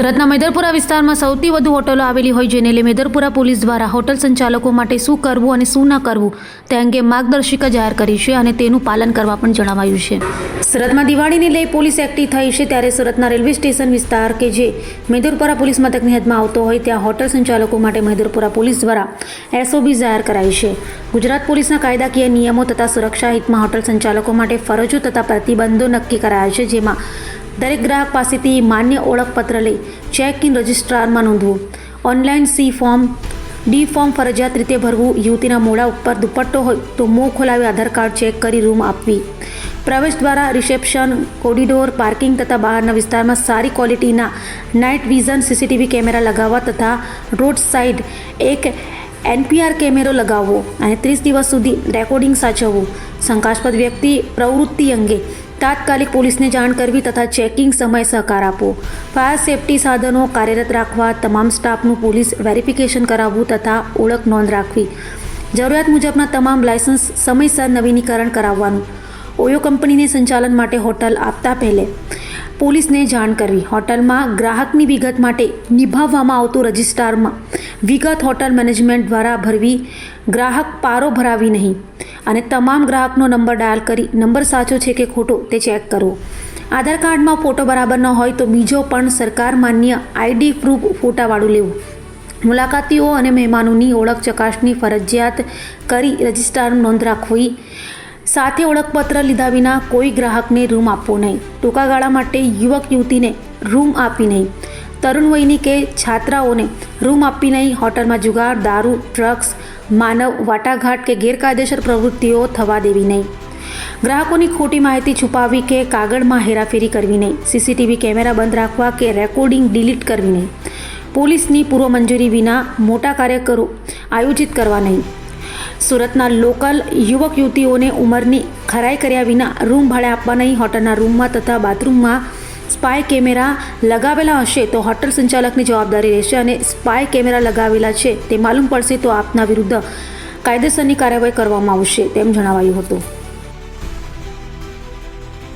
સુરતના મેદરપુરા વિસ્તારમાં સૌથી વધુ હોટલો આવેલી હોય જેને લઈ મેદરપુરા પોલીસ દ્વારા હોટલ સંચાલકો માટે શું કરવું અને શું ન કરવું તે અંગે માર્ગદર્શિકા જાહેર કરી છે અને તેનું પાલન કરવા પણ જણાવાયું છે. સુરતમાં દિવાળીને લઈ પોલીસ એક્ટિવ થઈ છે ત્યારે સુરતના રેલવે સ્ટેશન વિસ્તાર કે જે મેદરપુરા પોલીસ મથકની હદમાં આવતો હોય ત્યાં હોટલ સંચાલકો માટે મેદરપુરા પોલીસ દ્વારા એસઓબી જાહેર કરાઈ છે. ગુજરાત પોલીસના કાયદાકીય નિયમો તથા સુરક્ષા હિતમાં હોટલ સંચાલકો માટે ફરજો તથા પ્રતિબંધો નક્કી કરાયા છે જેમાં દરેક ગ્રાહક પાસેથી માન્ય ઓળખપત્ર લઈ ચેક ઇન રજિસ્ટ્રારમાં નોંધવું. Online C form D form ફરજિયાત રીતે ભરવું. યુવતીના મોઢા ઉપર દુપટ્ટો હોય તો મોં ખોલાવી આધાર કાર્ડ ચેક કરી રૂમ આપવી. પ્રવેશ દ્વારા રિસેપ્શન, કોરિડોર, પાર્કિંગ તથા બહારના વિસ્તારમાં સારી ક્વોલિટીના નાઇટ વિઝન સીસીટીવી કેમેરા લગાવવા તથા રોડ સાઇડ એક એનપીઆર કેમેરો લગાવવો અને ત્રીસ દિવસ સુધી રેકોર્ડિંગ સાચવવું. શંકાસ્પદ વ્યક્તિ પ્રવૃત્તિ અંગે તાત્કાલિક પોલીસને જાણ કરવી તથા ચેકિંગ સમય સહકાર આપવો. ફાયર સેફટી સાધનો કાર્યરત રાખવા, તમામ સ્ટાફનું પોલીસ વેરિફિકેશન કરાવવું તથા ઓળખ નોંધ રાખવી. જરૂરિયાત મુજબના તમામ લાયસન્સ સમયસર નવીનીકરણ કરાવવાનું. ઓયો કંપનીને સંચાલન માટે હોટલ આપતા પહેલે પોલીસને જાણ કરવી હોટલમાં ગ્રાહકની વિગત માટે નિભાવવામાં આવતું રજિસ્ટ્રારમાં. વિગત હોટલ મેનેજમેન્ટ દ્વારા ભરવી ગ્રાહક પારો ભરાવી નહીં અને તમામ ગ્રાહકનો નંબર ડાયલ કરી નંબર સાચો છે કે ખોટો તે ચેક કરવો આધાર કાર્ડમાં ફોટો બરાબર ન હોય તો બીજો પણ સરકાર માન્ય આઈડી પ્રૂફ ફોટાવાળું લેવું. મુલાકાતીઓ અને મહેમાનોની ઓળખ ચકાસણી ફરજિયાત કરી રજિસ્ટ્રાર નોંધ રાખવી. સાથે ઓળખપત્ર લીધા વિના કોઈ ગ્રાહકને રૂમ આપવો નહીં. ટૂંકા ગાળા માટે યુવક યુવતીને રૂમ આપી નહીં. તરુણ વયની કે છાત્રાઓને રૂમ આપી નહીં. હોટલમાં જુગાર, દારૂ, ડ્રગ્સ, માનવ વાટાઘાટ કે ગેરકાયદેસર પ્રવૃત્તિઓ થવા દેવી નહીં. ગ્રાહકોની ખોટી માહિતી છુપાવી કે કાગળમાં હેરાફેરી કરવી નહીં. સીસીટીવી કેમેરા બંધ રાખવા કે રેકોર્ડિંગ ડિલીટ કરવી નહીં. પોલીસની પૂર્વ મંજૂરી વિના મોટા કાર્યકરો આયોજિત કરવા નહીં. સુરતના લોકલ યુવક યુવતીઓને ઉંમરની ખરાઈ કર્યા વિના રૂમ ભાડે આપવા નહીં, હોટલના રૂમમાં તથા બાથરૂમમાં સ્પાય કેમેરા લગાવેલા હશે તો હોટલ સંચાલકની જવાબદારી રહેશે અને સ્પાય કેમેરા લગાવેલા છે તે માલુમ પડશે તો આપના વિરુદ્ધ કાયદેસરની કાર્યવાહી કરવામાં આવશે તેમ જણાવાયું હતું.